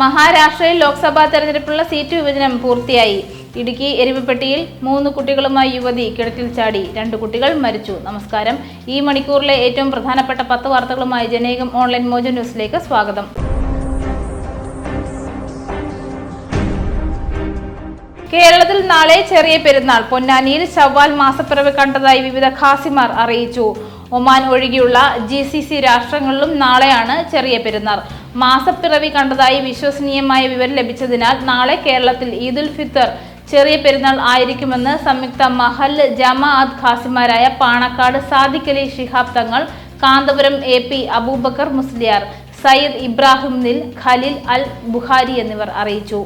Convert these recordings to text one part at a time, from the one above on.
മഹാരാഷ്ട്രയിൽ ലോക്സഭാ തെരഞ്ഞെടുപ്പിനുള്ള സീറ്റ് വിഭജനം പൂർത്തിയായി. ഇടുക്കി എരുമപ്പെട്ടിയിൽ മൂന്ന് കുട്ടികളുമായി യുവതി കിണറ്റിൽ ചാടി. രണ്ട് കുട്ടികൾ മരിച്ചു. നമസ്കാരം. ഈ മണിക്കൂറിലെ ഏറ്റവും പ്രധാനപ്പെട്ട പത്ത് വാർത്തകളുമായി ജനേകം ഓൺലൈൻ മോജ ന്യൂസിലേക്ക് സ്വാഗതം. കേരളത്തിൽ നാളെ ചെറിയ പെരുന്നാൾ. പൊന്നാനിയിൽ ശവ്വാൽ മാസപ്പിറവ് കണ്ടതായി വിവിധ ഖാസിമാർ അറിയിച്ചു. ഒമാൻ ഒഴികെയുള്ള ജി സി സി രാഷ്ട്രങ്ങളിലും നാളെയാണ് ചെറിയ പെരുന്നാൾ. മാസപ്പിറവി കണ്ടതായി വിശ്വസനീയമായ വിവരം ലഭിച്ചതിനാൽ നാളെ കേരളത്തിൽ ഈദുൽ ഫിത്തർ ചെറിയ പെരുന്നാൾ ആയിരിക്കുമെന്ന് സംയുക്ത മഹൽ ജമാഅത്ത് ഖാസിമാരായ പാണക്കാട് സാദിഖ് അലി ശിഹാബ് തങ്ങൾ കാന്തപുരം എ പി അബൂബക്കർ മുസ്ലിയാർ സയ്യിദ് ഇബ്രാഹിം നിൽ ഖലീൽ അൽ ബുഹാരി എന്നിവർ അറിയിച്ചു.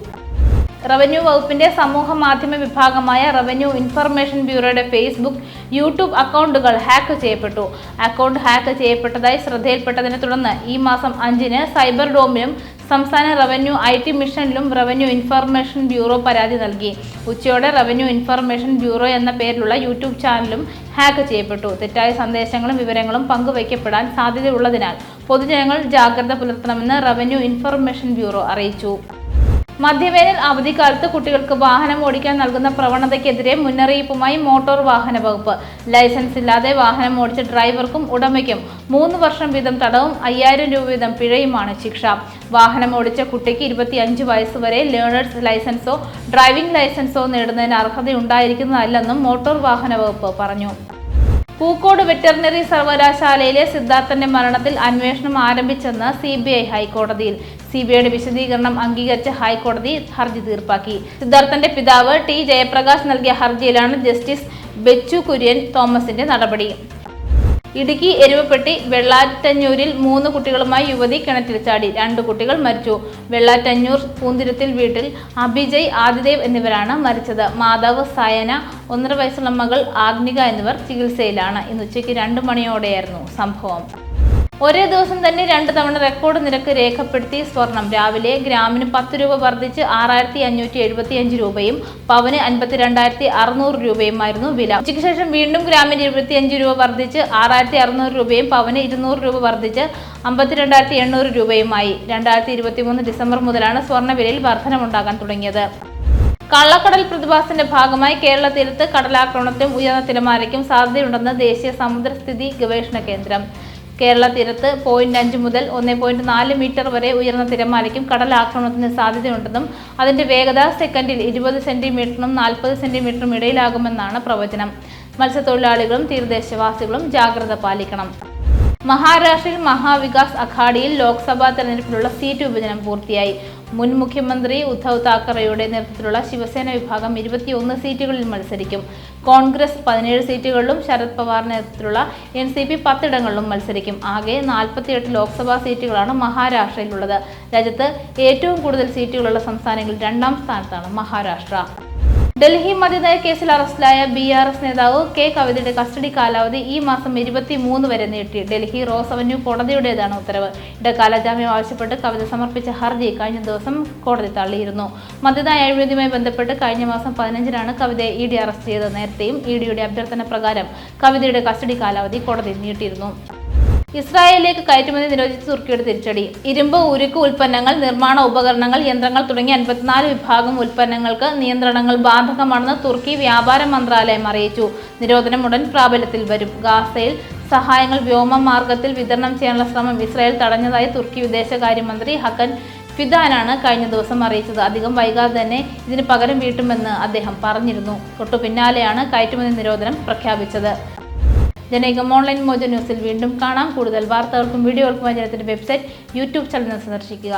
റവന്യൂ വകുപ്പിന്റെ സമൂഹ മാധ്യമ വിഭാഗമായ റവന്യൂ ഇൻഫർമേഷൻ ബ്യൂറോയുടെ ഫേസ്ബുക്ക് യൂട്യൂബ് അക്കൗണ്ടുകൾ ഹാക്ക് ചെയ്യപ്പെട്ടു. അക്കൗണ്ട് ഹാക്ക് ചെയ്യപ്പെട്ടതായി ശ്രദ്ധയിൽപ്പെട്ടതിനെ തുടർന്ന് ഈ മാസം അഞ്ചിന് സൈബർ ഡോമിലും സംസ്ഥാന റവന്യൂ ഐ ടി മിഷനിലും റവന്യൂ ഇൻഫർമേഷൻ ബ്യൂറോ പരാതി നൽകി. ഉച്ചയോടെ റവന്യൂ ഇൻഫർമേഷൻ ബ്യൂറോ എന്ന പേരിലുള്ള യൂട്യൂബ് ചാനലും ഹാക്ക് ചെയ്യപ്പെട്ടു. തെറ്റായ സന്ദേശങ്ങളും വിവരങ്ങളും പങ്കുവയ്ക്കപ്പെടാൻ സാധ്യതയുള്ളതിനാൽ പൊതുജനങ്ങൾ ജാഗ്രത പുലർത്തണമെന്ന് റവന്യൂ ഇൻഫർമേഷൻ ബ്യൂറോ അറിയിച്ചു. മധ്യവേനൽ അവധിക്കാലത്ത് കുട്ടികൾക്ക് വാഹനം ഓടിക്കാൻ നൽകുന്ന പ്രവണതയ്ക്കെതിരെ മുന്നറിയിപ്പുമായി മോട്ടോർ വാഹന വകുപ്പ്. ലൈസൻസ് ഇല്ലാതെ വാഹനം ഓടിച്ച ഡ്രൈവർക്കും ഉടമയ്ക്കും മൂന്ന് വർഷം വീതം തടവും അയ്യായിരം രൂപ വീതം പിഴയുമാണ് ശിക്ഷ. വാഹനം ഓടിച്ച കുട്ടിക്ക് ഇരുപത്തിയഞ്ച് വയസ്സ് വരെ ലേണേഴ്സ് ലൈസൻസോ ഡ്രൈവിംഗ് ലൈസൻസോ നേടുന്നതിന് അർഹതയുണ്ടായിരിക്കുന്നതല്ലെന്നും മോട്ടോർ വാഹന വകുപ്പ് പറഞ്ഞു. പൂക്കോട് വെറ്ററിനറി സർവകലാശാലയിലെ സിദ്ധാർത്ഥന്റെ മരണത്തിൽ അന്വേഷണം ആരംഭിച്ചെന്ന് സി ബി ഐ ഹൈക്കോടതിയിൽ. സി ബി ഐയുടെ വിശദീകരണം അംഗീകരിച്ച ഹൈക്കോടതി ഹർജി തീർപ്പാക്കി. സിദ്ധാർത്ഥന്റെ പിതാവ് ടി ജയപ്രകാശ് നൽകിയ ഹർജിയിലാണ് ജസ്റ്റിസ് ബെച്ചു കുര്യൻ തോമസിന്റെ നടപടി. ഇടുക്കി എരുവപ്പെട്ടി വെള്ളാറ്റഞ്ഞൂരിൽ മൂന്ന് കുട്ടികളുമായി യുവതി കിണറ്റിൽ ചാടി രണ്ട് കുട്ടികൾ മരിച്ചു. വെള്ളാറ്റഞ്ഞൂർ പൂന്തിരത്തിൽ വീട്ടിൽ അഭിജയ് ആദിദേവ് എന്നിവരാണ് മരിച്ചത്. മാതാവ് സയന ഒന്നര വയസ്സുള്ള മകൾ ആഗ്നിക എന്നിവർ ചികിത്സയിലാണ്. ഇന്ന് ഉച്ചയ്ക്ക് രണ്ട് മണിയോടെയായിരുന്നു സംഭവം. ഒരേ ദിവസം തന്നെ രണ്ട് തവണ റെക്കോർഡ് നിരക്ക് രേഖപ്പെടുത്തി സ്വർണം. രാവിലെ ഗ്രാമിന് പത്ത് രൂപ വർദ്ധിച്ച് ആറായിരത്തി അഞ്ഞൂറ്റി എഴുപത്തി അഞ്ച് രൂപയും പവന് അൻപത്തിരണ്ടായിരത്തി അറുന്നൂറ് രൂപയുമായിരുന്നു വില. ഉച്ചയ്ക്ക് ശേഷം വീണ്ടും ഗ്രാമിന് ഇരുപത്തി അഞ്ച് രൂപ വർദ്ധിച്ച് ആറായിരത്തി അറുന്നൂറ് രൂപയും പവന് ഇരുന്നൂറ് രൂപ വർദ്ധിച്ച് അമ്പത്തിരണ്ടായിരത്തി എണ്ണൂറ് രൂപയുമായി. രണ്ടായിരത്തി ഇരുപത്തി മൂന്ന് ഡിസംബർ മുതലാണ് സ്വർണവിലയിൽ വർധനമുണ്ടാകാൻ തുടങ്ങിയത്. കള്ളക്കടൽ പ്രതിഭാസത്തിന്റെ ഭാഗമായി കേരള തീരത്ത് കടലാക്രമണത്തിനും ഉയർന്ന തിരമാലയ്ക്കും സാധ്യതയുണ്ടെന്ന് ദേശീയ സമുദ്രസ്ഥിതി ഗവേഷണ കേന്ദ്രം. കേരള തീരത്ത് പോയിന്റ് അഞ്ച് മുതൽ ഒന്ന് പോയിന്റ് നാല് മീറ്റർ വരെ ഉയർന്ന തിരമാലയ്ക്കും കടൽ ആക്രമണത്തിന് സാധ്യതയുണ്ടെന്നും അതിന്റെ വേഗത സെക്കൻഡിൽ ഇരുപത് സെന്റിമീറ്ററിനും നാൽപ്പത് സെന്റിമീറ്ററിനും ഇടയിലാകുമെന്നാണ് പ്രവചനം. മത്സ്യത്തൊഴിലാളികളും തീരദേശവാസികളും ജാഗ്രത പാലിക്കണം. മഹാരാഷ്ട്രയിൽ മഹാവികാസ് അഘാഡിയിൽ ലോക്സഭാ തെരഞ്ഞെടുപ്പിലുള്ള സീറ്റ് വിഭജനം പൂർത്തിയായി. മുൻ മുഖ്യമന്ത്രി ഉദ്ധവ് താക്കറെയുടെ നേതൃത്വത്തിലുള്ള ശിവസേന വിഭാഗം ഇരുപത്തിയൊന്ന് സീറ്റുകളിൽ മത്സരിക്കും. കോൺഗ്രസ് പതിനേഴ് സീറ്റുകളിലും ശരത് പവാർ നേതൃത്വത്തിലുള്ള എൻ സി പി പത്തിടങ്ങളിലും മത്സരിക്കും. ആകെ നാൽപ്പത്തിയെട്ട് ലോക്സഭാ സീറ്റുകളാണ് മഹാരാഷ്ട്രയിലുള്ളത്. രാജ്യത്ത് ഏറ്റവും കൂടുതൽ സീറ്റുകളുള്ള സംസ്ഥാനങ്ങളിൽ രണ്ടാം സ്ഥാനത്താണ് മഹാരാഷ്ട്ര. ഡൽഹി മദ്യനയ കേസിൽ അറസ്റ്റിലായ ബി ആർ എസ് നേതാവ് കെ കവിതയുടെ കസ്റ്റഡി കാലാവധി ഈ മാസം ഇരുപത്തി മൂന്ന് വരെ നീട്ടി. ഡൽഹി റോസ് അവന്യൂ കോടതിയുടേതാണ് ഉത്തരവ്. ഇടക്കാല ജാമ്യം ആവശ്യപ്പെട്ട് കവിത സമർപ്പിച്ച ഹർജി കഴിഞ്ഞ ദിവസം കോടതി തള്ളിയിരുന്നു. മദ്യനയ അഴിമതിയുമായി ബന്ധപ്പെട്ട് കഴിഞ്ഞ മാസം പതിനഞ്ചിനാണ് കവിതയെ ഇ ഡി അറസ്റ്റ് ചെയ്തത്. നേരത്തെയും ഇ ഡിയുടെ അഭ്യർത്ഥന പ്രകാരം കവിതയുടെ കസ്റ്റഡി കാലാവധി കോടതി നീട്ടിയിരുന്നു. ഇസ്രായേലിലേക്ക് കയറ്റുമതി നിരോധിച്ച് തുർക്കിയുടെ തിരിച്ചടി. ഇരുമ്പ് ഉരുക്ക് ഉൽപ്പന്നങ്ങൾ നിർമ്മാണ ഉപകരണങ്ങൾ യന്ത്രങ്ങൾ തുടങ്ങിയ അൻപത്തിനാല് വിഭാഗം ഉൽപ്പന്നങ്ങൾക്ക് നിയന്ത്രണങ്ങൾ ബാധകമാണെന്ന് തുർക്കി വ്യാപാര മന്ത്രാലയം അറിയിച്ചു. നിരോധനം ഉടൻ പ്രാബല്യത്തിൽ വരും. ഗാസയിൽ സഹായങ്ങൾ വ്യോമമാർഗത്തിൽ വിതരണം ചെയ്യാനുള്ള ശ്രമം ഇസ്രായേൽ തടഞ്ഞതായി തുർക്കി വിദേശകാര്യമന്ത്രി ഹക്കൻ ഫിദാനാണ് കഴിഞ്ഞ ദിവസം അറിയിച്ചത്. അധികം വൈകാതെ തന്നെ ഇതിന് പകരം വീട്ടുമെന്ന് അദ്ദേഹം പറഞ്ഞിരുന്നു. തൊട്ടു പിന്നാലെയാണ് കയറ്റുമതി നിരോധനം പ്രഖ്യാപിച്ചത്. ജനകം ഓൺലൈൻ മോജ ന്യൂസിൽ വീണ്ടും കാണാം. കൂടുതൽ വാർത്തകൾക്കും വീഡിയോകൾക്കും ജനത്തിന്റെ വെബ്സൈറ്റ് യൂട്യൂബ് ചാനൽ സന്ദർശിക്കുക.